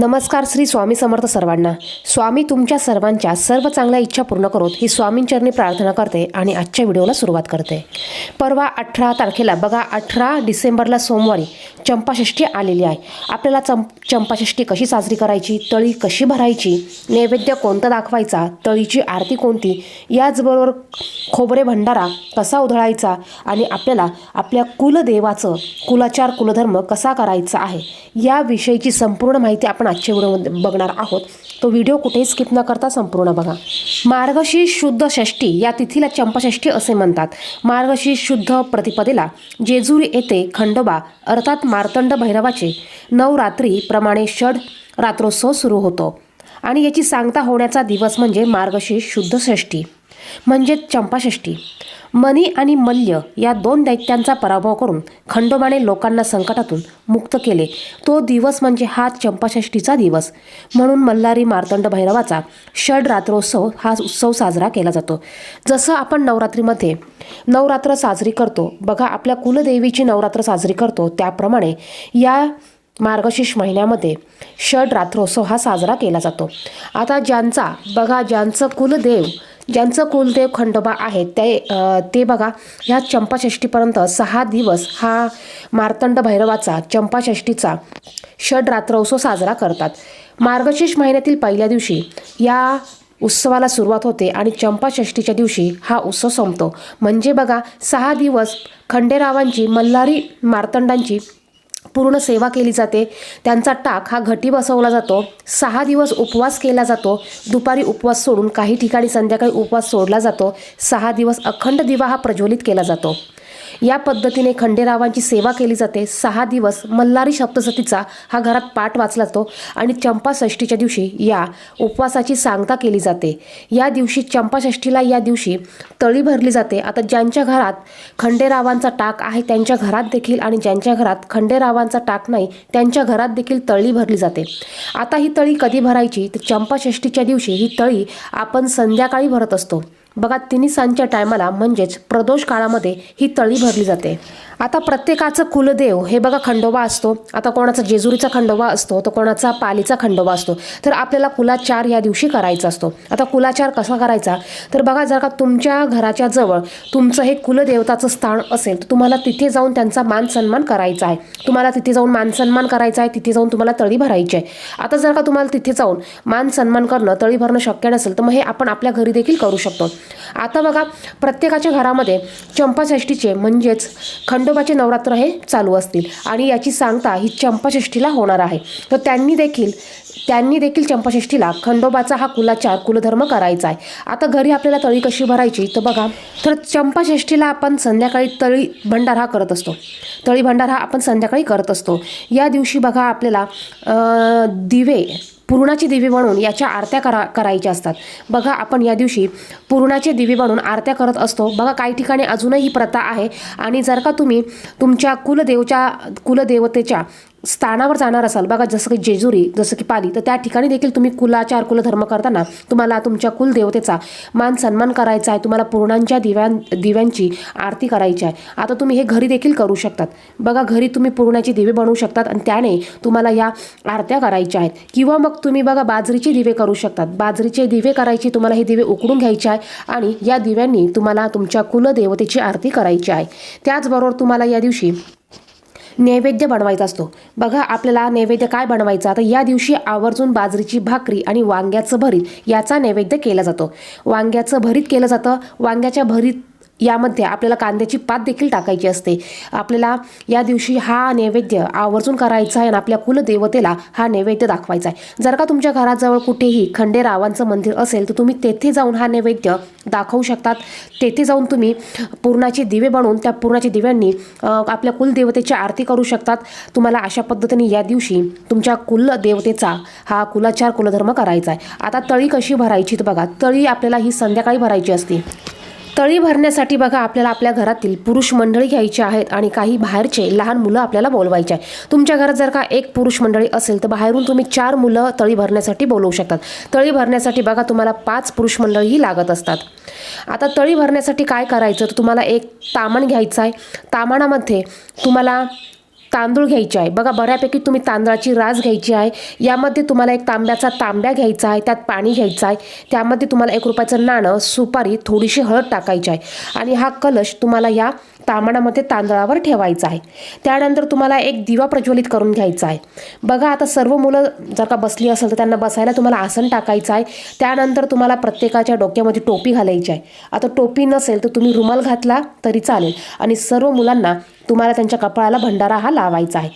नमस्कार श्री स्वामी समर्थ सर्वांना. स्वामी तुमच्या सर्वांच्या सर्व चांगल्या इच्छा पूर्ण करोत ही स्वामींचरणी प्रार्थना करते आणि आजच्या व्हिडिओला सुरुवात करते. परवा अठरा तारखेला बघा अठरा डिसेंबरला सोमवारी चंपाषष्ठी आलेली आहे. आपल्याला चंप चंपाषष्ठी कशी साजरी करायची तळी कशी भरायची नैवेद्य कोणता दाखवायचा तळीची आरती कोणती याचबरोबर खोबरे भंडारा कसा उधळायचा आणि आपल्याला आपल्या कुलदेवाचं कुलाचार कुलधर्म कसा करायचा आहे याविषयीची संपूर्ण माहिती आपण आजच्या व्हिडिओमध्ये बघणार आहोत. तो व्हिडिओ कुठेही स्किप न करता संपूर्ण बघा. मार्गशीर्ष शुद्ध षष्ठी या तिथीला चंपाषष्ठी असे म्हणतात. मार्गशीर्ष शुद्ध प्रतिपदेला जेजुरी येथे खंडोबा अर्थात मार्तंड भैरवाचे नवरात्रीप्रमाणे षड रात्रोत्सव सुरू होतो. आणि याची सांगता होण्याचा दिवस म्हणजे मार्गशीर्ष शुद्ध षष्ठी. म्हणजेच चंपाषष्ठी. मनी आणि मल्य या दोन दैत्यांचा पराभव करून खंडोबाने लोकांना संकटातून मुक्त केले. तो दिवस म्हणजे हा चंपाषष्ठीचा दिवस. म्हणून मल्हारी मार्तंड भैरवाचा षड रात्रोत्सव हा उत्सव साजरा केला जातो. जसं आपण नवरात्रीमध्ये नवरात्र साजरी करतो बघा आपल्या कुलदेवीची नवरात्र साजरी करतो त्याप्रमाणे या मार्गशीर्ष महिन्यामध्ये षड रात्रोत्सव हा साजरा केला जातो. आता ज्यांचा बघा ज्यांचं कुलदेव ज्यांचं कुलदेव खंडोबा आहे ते ते बघा ह्या चंपाषष्ठीपर्यंत सहा दिवस हा मार्तंड भैरवाचा चंपाषष्ठीचा षड्रात्र उत्सव साजरा करतात. मार्गशीर्ष महिन्यातील पहिल्या दिवशी या उत्सवाला सुरुवात होते आणि चंपाषष्टीच्या दिवशी हा उत्सव संपतो. म्हणजे बघा सहा दिवस खंडेरावांची मल्हारी मार्तंडांची पूर्ण सेवा केली जाते. त्यांचा टाक हा घटी बसवला जातो. सहा दिवस उपवास केला जातो. दुपारी उपवास सोडून काही ठिकाणी संध्याकाळी उपवास सोडला जातो. सहा दिवस अखंड दिवा हा प्रज्वलित केला जातो. या पद्धतीने खंडेरावांची सेवा केली जाते. सहा दिवस मल्हारी सप्तसतीचा हा घरात पाठ वाचला जातो आणि चंपाषष्ठीच्या दिवशी या उपवासाची सांगता केली जाते. या दिवशी चंपाषष्ठीला या दिवशी तळी भरली जाते. आता ज्यांच्या घरात खंडेरावांचा टाक आहे त्यांच्या घरात देखील आणि ज्यांच्या घरात खंडेरावांचा टाक नाही त्यांच्या घरात देखील तळी भरली जाते. आता ही तळी कधी भरायची? तर चंपाषष्ठीच्या दिवशी ही तळी आपण संध्याकाळी भरत असतो. बघा तिन्ही सांजच्या टायमाला म्हणजेच प्रदोष काळामध्ये ही तळी भरली जाते. आता प्रत्येकाचं कुलदेव हे बघा खंडोबा असतो. आता कोणाचा जेजुरीचा खंडोबा असतो तर कोणाचा पालीचा खंडोबा असतो. तर आपल्याला कुलाचार या दिवशी करायचा असतो. आता कुलाचार कसा करायचा? तर बघा जर का तुमच्या घराच्या जवळ तुमचं हे कुलदेवताचं स्थान असेल तर तुम्हाला तिथे जाऊन त्यांचा मान सन्मान करायचा आहे. तुम्हाला तिथे जाऊन मान सन्मान करायचा आहे तिथे जाऊन तुम्हाला तळी भरायची आहे. आता जर का तुम्हाला तिथे जाऊन मान सन्मान करणं तळी भरणं शक्य नसेल तर मग हे आपण आपल्या घरी देखील करू शकतो. आता बघा प्रत्येकाच्या घरामध्ये चंपाषष्ठीचे म्हणजेच खंडोबाचे नवरात्र हे चालू असतील. आणि याची सांगता ही चंपाषष्ठीला होणार आहे. तर त्यांनी देखील त्यांनी देखील चंपाषष्ठीला खंडोबाचा हा कुलाचार कुलधर्म करायचा आहे. आता घरी आपल्याला तळी कशी भरायची? तर बघा तर चंपाषष्ठीला आपण संध्याकाळी तळी भंडार हा करत असतो. तळी भंडार हा आपण संध्याकाळी करत असतो. या दिवशी बघा आपल्याला दिवे पुरणाचे देवी बनवून याच्या आरत्या करा करायच्या असतात. बघा आपण या दिवशी पुरणाचे देवी बनवून आरत्या करत असतो. बघा काही ठिकाणी अजूनही ही प्रथा आहे. आणि जर का तुम्ही तुमच्या कुलदेवच्या कुलदेवतेच्या स्थानावर जाणार असाल. बघा जसं की जेजुरी जसं की पाली तर त्या ठिकाणी देखील तुम्ही कुलाचार कुलधर्म करताना तुम्हाला तुमच्या कुलदेवतेचा मान सन्मान करायचा आहे. तुम्हाला पूर्णांच्या दिव्यां दिव्यांची आरती करायची आहे. आता तुम्ही हे घरी देखील करू शकतात. बघा घरी तुम्ही पूर्णाचे दिवे बनवू शकतात आणि त्याने तुम्हाला या आरत्या करायच्या आहेत. किंवा मग तुम्ही बघा बाजरीचे दिवे करू शकतात. बाजरीचे दिवे करायचे तुम्हाला हे दिवे उकडून घ्यायचे आहे आणि या दिव्यांनी तुम्हाला तुमच्या कुलदेवतेची आरती करायची आहे. त्याचबरोबर तुम्हाला या दिवशी नैवेद्य बनवायचा असतो. बघा आपल्याला नैवेद्य काय बनवायचा? तर या दिवशी आवर्जून बाजरीची भाकरी आणि वांग्याचं भरीत याचा नैवेद्य केला जातो. वांग्याचं भरीत केलं जातं. वांग्याच्या भरीत यामध्ये आपल्याला कांद्याची पात देखील टाकायची असते. आपल्याला या दिवशी हा नैवेद्य आवर्जून करायचा आहे आणि आपल्या कुलदेवतेला हा नैवेद्य दाखवायचा आहे. जर का तुमच्या घराजवळ कुठेही खंडेरावांचं मंदिर असेल तर तुम्ही तेथे जाऊन हा नैवेद्य दाखवू शकतात. तेथे जाऊन तुम्ही पूर्णाचे दिवे बनवून त्या पूर्णाच्या दिव्यांनी आपल्या कुलदेवतेची आरती करू शकतात. तुम्हाला अशा पद्धतीने या दिवशी तुमच्या कुलदेवतेचा हा कुलाचार कुलधर्म करायचा आहे. आता तळी कशी भरायची तर बघा. तळी आपल्याला ही संध्याकाळी भरायची असते. तळी भरण्यासाठी बघा आपल्याला आपल्या घरातील पुरुष मंडळी घ्यायची आहेत आणि काही बाहेरचे लहान मुलं आपल्याला बोलवायचे आहे तुमच्या घरात जर का एक पुरुष मंडळी असेल तर बाहेरून तुम्ही चार मुलं तळी भरण्यासाठी बोलवू शकतात. तळी भरण्यासाठी बघा तुम्हाला पाच पुरुष मंडळीही लागत असतात. आता तळी भरण्यासाठी काय करायचं? तर तुम्हाला एक तामण घ्यायचं आहे. तामणामध्ये तुम्हाला तांदूळ घ्यायचे आहे. बघा बऱ्यापैकी तुम्ही तांदळाची रास घ्यायची आहे. यामध्ये तुम्हाला एक तांब्याचा तांब्या घ्यायचा आहे. त्यात पाणी घ्यायचं आहे. त्यामध्ये तुम्हाला एक रुपयाचं नाणं सुपारी थोडीशी हळद टाकायची आहे. आणि हा कलश तुम्हाला या तामणामध्ये तांदळावर ठेवायचं आहे. त्यानंतर तुम्हाला एक दिवा प्रज्वलित करून घ्यायचा आहे. बघा आता सर्व मुलं जर का बसली असेल तर त्यांना बसायला तुम्हाला आसन टाकायचं आहे. त्यानंतर तुम्हाला प्रत्येकाच्या डोक्यामध्ये टोपी घालायची आहे. आता टोपी नसेल तर तुम्ही रुमाल घातला तरी चालेल. आणि सर्व मुलांना तुम्हाला त्यांच्या कपाळाला भंडारा हा लावायचा आहे.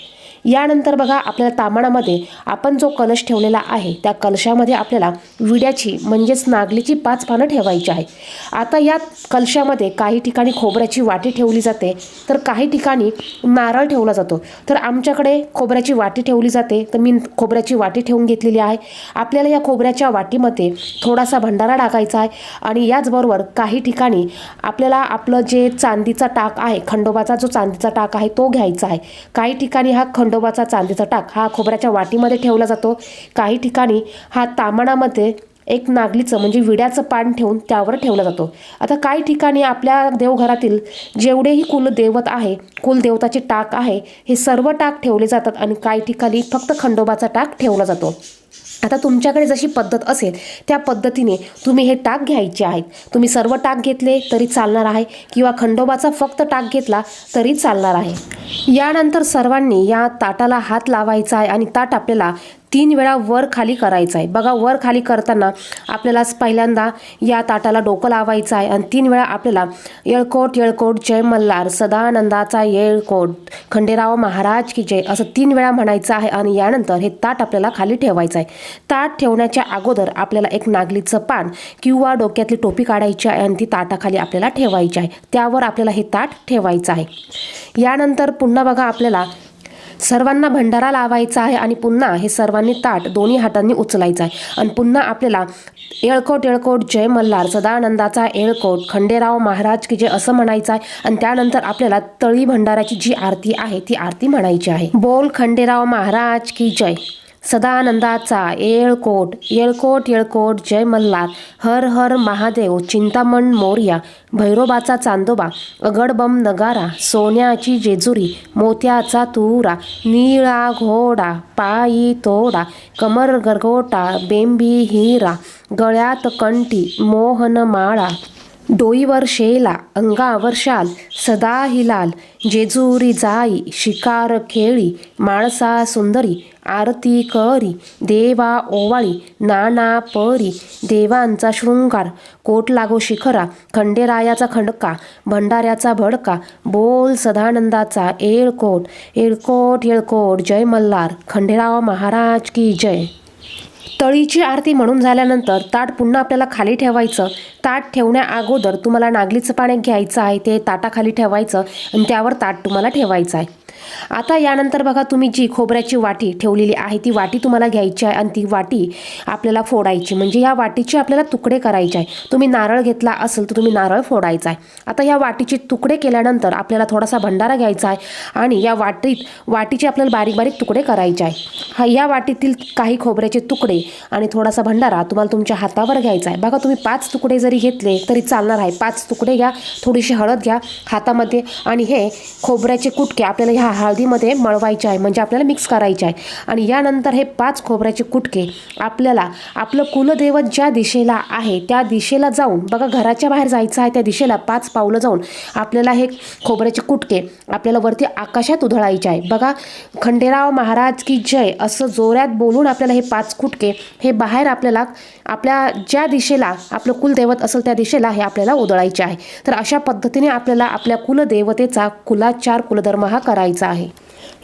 यानंतर बघा आपल्याला तामाणामध्ये आपण जो कलश ठेवलेला आहे त्या कलशामध्ये आपल्याला विड्याची म्हणजेच नागलीची पाच पानं ठेवायची आहे. आता या कलशामध्ये काही ठिकाणी खोबऱ्याची वाटी ठेवली जाते तर काही ठिकाणी नारळ ठेवला जातो. तर आमच्याकडे खोबऱ्याची वाटी ठेवली जाते तर मी खोबऱ्याची वाटी ठेवून घेतलेली आहे. आपल्याला या खोबऱ्याच्या वाटीमध्ये थोडासा भंडारा टाकायचा आहे आणि याचबरोबर काही ठिकाणी आपल्याला आपलं जे चांदीचा टाक आहे खंडोबाचा जो चांदीचा टाक आहे तो घ्यायचा आहे. काही ठिकाणी हा खंड खंडोबाचा चांदीचा टाक हा खोबऱ्याच्या वाटीमध्ये ठेवला जातो. काही ठिकाणी हा तामणामध्ये एक नागलीचं म्हणजे विड्याचं पान ठेवून त्यावर ठेवला जातो. आता काही ठिकाणी आपल्या देवघरातील जेवढेही कुलदैवत आहे कुलदेवताचे टाक आहे हे सर्व टाक ठेवले जातात आणि काही ठिकाणी फक्त खंडोबाचा टाक ठेवला जातो. आता तुमच्याकडे जशी पद्धत असेल त्या पद्धतीने तुम्ही हे टाक घ्यायचे आहेत. तुम्ही सर्व टाक घेतले तरी चालणार आहे किंवा खंडोबाचा फक्त टाक घेतला तरी चालणार आहे. यानंतर सर्वांनी या ताटाला हात लावायचा आहे आणि ताट आपल्याला तीन वेळा वर खाली करायचं आहे. बघा वर खाली करताना आपल्याला पहिल्यांदा या ताटाला डोकं लावायचं आहे आणि तीन वेळा आपल्याला येळकोट येळकोट जय मल्हार सदानंदाचा येळकोट खंडेराव महाराज की जय असं तीन वेळा म्हणायचं आहे आणि यानंतर हे ताट आपल्याला खाली ठेवायचं आहे. ताट ठेवण्याच्या अगोदर आपल्याला एक नागलीचं पान किंवा डोक्यातली टोपी काढायची आहे आणि ती ताटाखाली आपल्याला ठेवायची आहे. त्यावर आपल्याला हे ताट ठेवायचं आहे. यानंतर पुन्हा बघा आपल्याला सर्वांना भंडारा लावायचा आहे आणि पुन्हा हे सर्वांनी ताट दोन्ही हातांनी उचलायचं आहे. आणि पुन्हा आपल्याला येळकोट येळकोट जय मल्हार सदानंदाचा येळकोट खंडेराव महाराज की जय असं म्हणायचं आहे. आणि त्यानंतर आपल्याला तळी भंडाराची जी आरती आहे ती आरती म्हणायची आहे. बोल खंडेराव महाराज की जय. सदानंदाचा येळकोट येळकोट येळकोट जय मल्हार हर हर महादेव चिंतामण मोर्या भैरोबाचा चांदोबा अगडबम नगारा सोन्याची जेजुरी मोत्याचा तुरा निळा घोडा पायी तोडा कमर गरगोटा बेंबी हिरा गळ्यात कंठी मोहन माळा डोईवर शेला अंगावर शाल सदा हिलाल जेजुरी जाई शिकार खेळी माळसा सुंदरी आरती करी देवा ओवाळी नाना परी देवांचा शृंगार कोट लागो शिखरा खंडेरायाचा खंडका भंडाऱ्याचा भडका बोल सदानंदाचा येळकोट येळकोट येळकोट जय मल्हार खंडेराव महाराज की जय. तळीची आरती म्हणून झाल्यानंतर ताट पुन्हा आपल्याला खाली ठेवायचं. ताट ठेवण्या अगोदर तुम्हाला नागलीचं पाणी घ्यायचं आहे ते ताटाखाली ठेवायचं आणि त्यावर ताट तुम्हाला ठेवायचं आहे. आता यानंतर बघा तुम्ही जी खोबऱ्याची वाटी ठेवलेली आहे ती वाटी तुम्हाला घ्यायची आहे आणि ती वाटी आपल्याला फोडायची. म्हणजे या वाटीचे आपल्याला तुकडे करायचे आहे. तुम्ही नारळ घेतला असेल तर तुम्ही नारळ फोडायचा आहे. आता या वाटीचे तुकडे केल्यानंतर आपल्याला थोडासा भंडारा घ्यायचा आहे आणि या वाटीत वाटीचे आपल्याला बारीक बारीक तुकडे करायचे आहे. हा या वाटीतील काही खोबऱ्याचे तुकडे आणि थोडासा भंडारा तुम्हाला तुमच्या हातावर घ्यायचा आहे. बघा तुम्ही पाच तुकडे जरी घेतले तरी चालणार आहे. पाच तुकडे घ्या थोडीशी हळद घ्या हातामध्ये आणि हे खोबऱ्याचे कुटके आपल्याला ह्या हळदीमध्ये मळवायचे आहे म्हणजे आपल्याला मिक्स करायचे आहे. आणि यानंतर हे पाच खोबऱ्याचे कुटके आपल्याला आपलं कुलदैवत ज्या दिशेला आहे त्या दिशेला जाऊन बघा घराच्या बाहेर जायचं आहे त्या दिशेला पाच पावलं जाऊन आपल्याला हे खोबऱ्याचे कुटके आपल्याला वरती आकाशात उधळायचे आहे. बघा खंडेराव महाराज की जय असं जोरात बोलून आपल्याला हे पाच कुटके हे बाहेर आपल्याला आपल्या ज्या दिशेला आपलं कुलदैवत असेल त्या दिशेला हे आपल्याला उधळायचे आहे. तर अशा पद्धतीने आपल्याला आपल्या कुलदेवतेचा कुलाचार कुलधर्म हा करायचा आहे.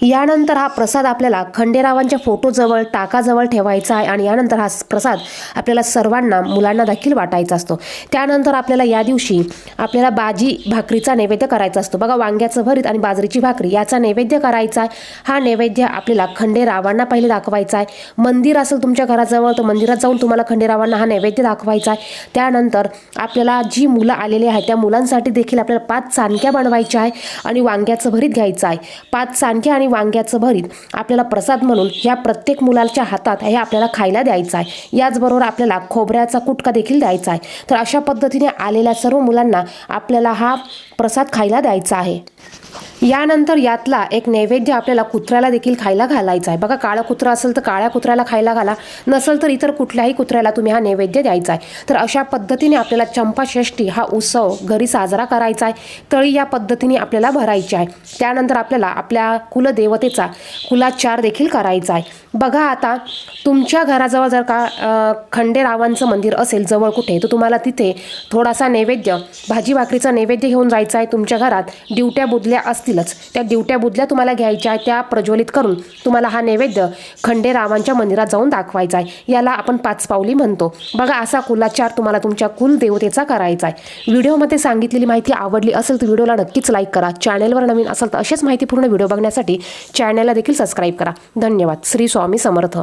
यानंतर हा प्रसाद आपल्याला खंडेरावांच्या फोटोजवळ टाकाजवळ ठेवायचा आहे आणि यानंतर हा प्रसाद आपल्याला सर्वांना मुलांना देखील वाटायचा असतो. त्यानंतर आपल्याला या दिवशी आपल्याला बाजी भाकरीचा नैवेद्य करायचा असतो. बघा वांग्याचं भरीत आणि बाजरीची भाकरी याचा नैवेद्य करायचा आहे. हा नैवेद्य आपल्याला खंडेरावांना पहिले दाखवायचा आहे. मंदिर असेल तुमच्या घराजवळ तर मंदिरात जाऊन तुम्हाला खंडेरावांना हा नैवेद्य दाखवायचा आहे. त्यानंतर आपल्याला जी मुलं आलेली आहेत त्या मुलांसाठी देखील आपल्याला पाच चाणक्या बनवायच्या आहे आणि वांग्याचं भरीत घ्यायचं आहे. पाच चाणक्या आणि वांग्याचं भरीत आपल्याला प्रसाद म्हणून ह्या प्रत्येक मुलाच्या हातात हे आपल्याला खायला द्यायचं आहे. याचबरोबर आपल्याला खोबऱ्याचा कुटका देखील द्यायचा आहे. तर अशा पद्धतीने आलेल्या सर्व मुलांना आपल्याला हा प्रसाद खायला द्यायचा आहे. यानंतर यातला एक नैवेद्य आपल्याला कुत्र्याला देखील खायला घालायचा आहे. बघा काळा कुत्रा असेल तर काळ्या कुत्र्याला खायला घाला. नसेल तर इतर कुठल्याही कुत्र्याला तुम्ही हा नैवेद्य द्यायचा आहे. तर अशा पद्धतीने आपल्याला चंपाषष्ठी हा उत्सव घरी साजरा करायचा आहे. तळी या पद्धतीने आपल्याला भरायची आहे. त्यानंतर आपल्याला आपल्या कुलदेवतेचा कुलाचार देखील करायचा आहे. बघा आता तुमच्या घराजवळ जर का खंडेरावांचं मंदिर असेल जवळ कुठे तर तुम्हाला तिथे थोडासा नैवेद्य भाजी भाकरीचा नैवेद्य घेऊन जायचा आहे तुमच्या घरात. दिवट्या बुदल्या असतीलच. त्या दिवट्या बुदल्या तुम्हाला घ्यायच्या आहेत त्या प्रज्वलित करून तुम्हाला हा नैवेद्य खंडेरावांच्या मंदिरात जाऊन दाखवायचा आहे. याला आपण पाच पावली म्हणतो. बघा असा कुलाचार तुम्हाला तुमच्या कुलदेवतेचा करायचा आहे. व्हिडिओमध्ये सांगितलेली माहिती आवडली असेल तर व्हिडिओला नक्कीच लाईक करा. चॅनेलवर नवीन असेल तर असेच माहितीपूर्ण व्हिडिओ बघण्यासाठी चॅनलला देखील सबस्क्राईब करा. धन्यवाद. श्री स्वामी समर्थ.